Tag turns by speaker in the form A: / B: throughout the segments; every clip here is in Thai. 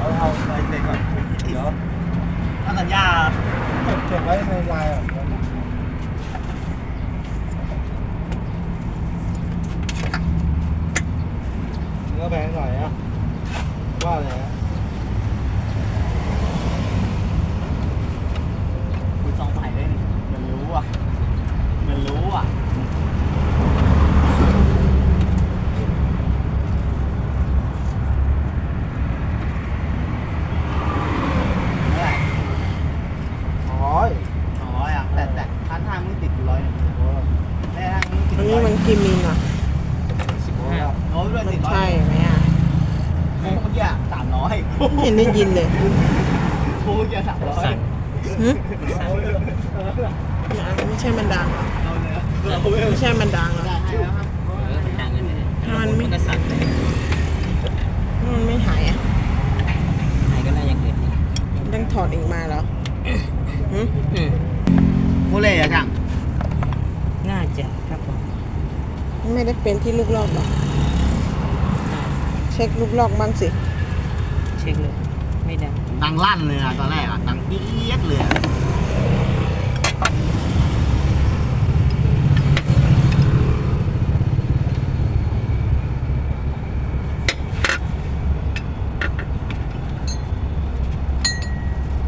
A: เอา
B: ไปเด็กก่อนเดี๋ย
A: ว
B: ทำสัญญา
A: เก็บเก็บไว้ในลน์เนื้อแบงหน่อยอะว่า
B: อะไร
A: อะ
C: กิมินอะ
A: สิบห้า
B: โน้ตด้วยติดร้อย
C: ใช่ไหมอะ
B: โค้งเมื่อกี้สามร้อย
C: ไม่เห็นได้ยินเลย
B: โค้งเมื่อกี้สามร้อย
C: หึ
A: เอาเลย
C: ไม่ใช่มันดัง
B: เอาเลย
A: เอาเลย
C: ไม่ใช่มันดัง
B: ได้
C: อะ
B: ให้แล้วครับ
D: ดังกันเลย
C: ถ้ามันไม่
D: ก็สั่นเลย
C: มันไม่หายอะ
D: ไหนก็ได้อย่างอื่นนี่
C: ต้องถอดอีกมาเหรอหึ
D: อืม
B: โคเล่อะจัง
D: น่าจะครับผม
C: ไม่ได้เป็นที่ลูกลอกหรอกเช็คลูกลอกบ้างสิ
D: เช็คเลย ไม่ดัง
B: ดังลั่นเลยอะตอนแรกอะดังเอี๊ยดเลยอะ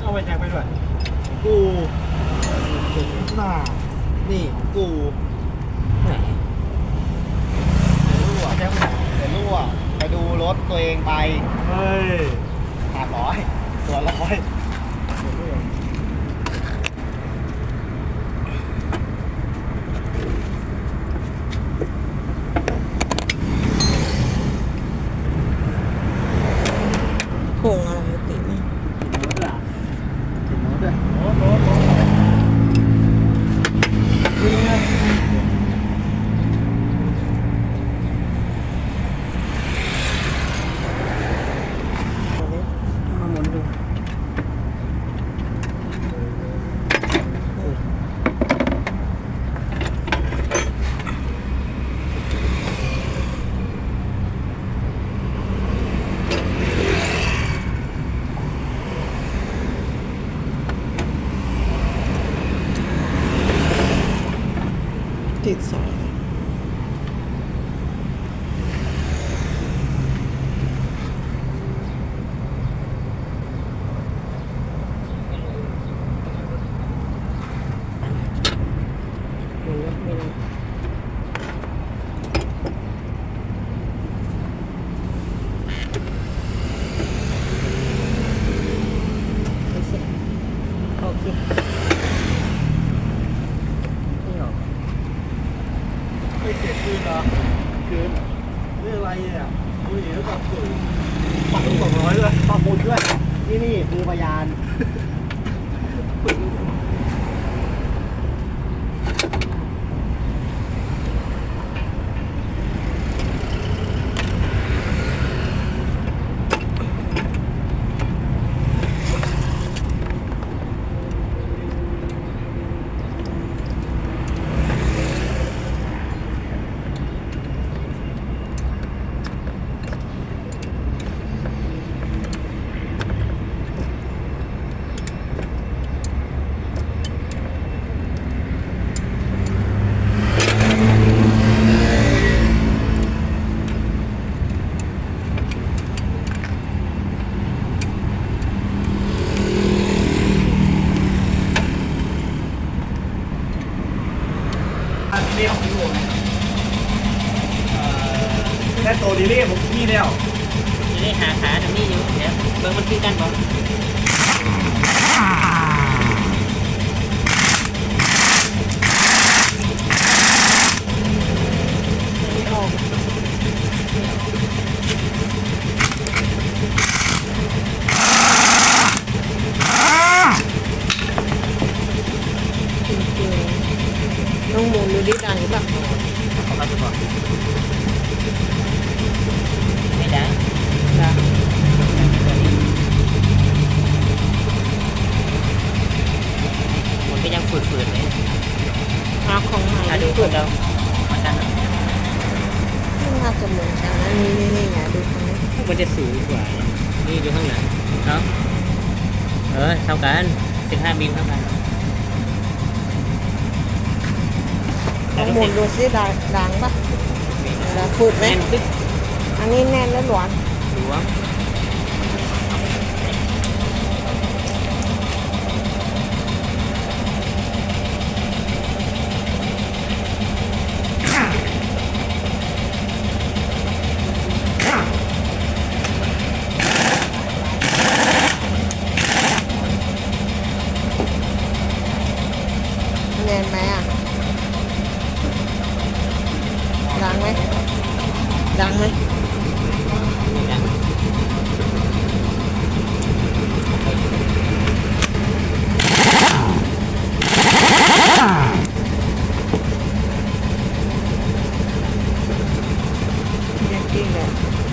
A: เอาไปแจกไปด้วย
B: กูน่านี่ของกู
D: ไหน
B: เดี๋ยวรั่วเดี๋ยวรั่วไปดูรถ ตัวเองไป
A: เฮ้ย
B: ห้าร้อยตัวละร้อย
C: โถงอะไรตินี่
B: ถึงโน้ตด้วย
A: โน้ตโน้ตโน้ตนี่ไง
C: เอาดิเอามาหมุนดูติดสาย หมุนแล้วไม่ได้ไปสิออกสินี่หรอ
A: ไม่ เก็บคืนเหรอคืนนี่อะไรเนี่ยอุ้ยเดี๋ยวแบบคืนปักสองร้อยเลย
B: ขอบคุณด้วย นี่นี่คือพยาน
A: อันนี้ของพี่โบไหมแค่ตัวดีเรียผมขี้แล้ว
D: ทีนี้หาขาทำนี่อยู่เดี๋ยวเบิ่งมันคือกันบ่
C: ออกจริงๆ ต้องหมุนดูดิดังหรือเปล่า
D: เขาก็จะบอกไม่ดัง
C: ดัง
D: มันก็ยังฝืดๆเลย
C: หาของให ม่
D: ถ้าดูคนเรามันดัง
C: น่าจะเหมือนกันนะนี่นี่นี่ไงดูตรงนี้
D: มันจะสูงกว่า นี่ดูข้างหลังเนาะเออเท่ากันสิบห้ามิลเท่ากัน
C: ลองหมุนดูสิดังดังปะเวลาพูดไหม
D: แน่นปึ๊ก
C: อันนี้แน่นแล้วหลวม
D: หลวม
C: แน่นไหมอะ ดังไหม ดังไหม
D: อย่าง
C: ยังกิ้งเลย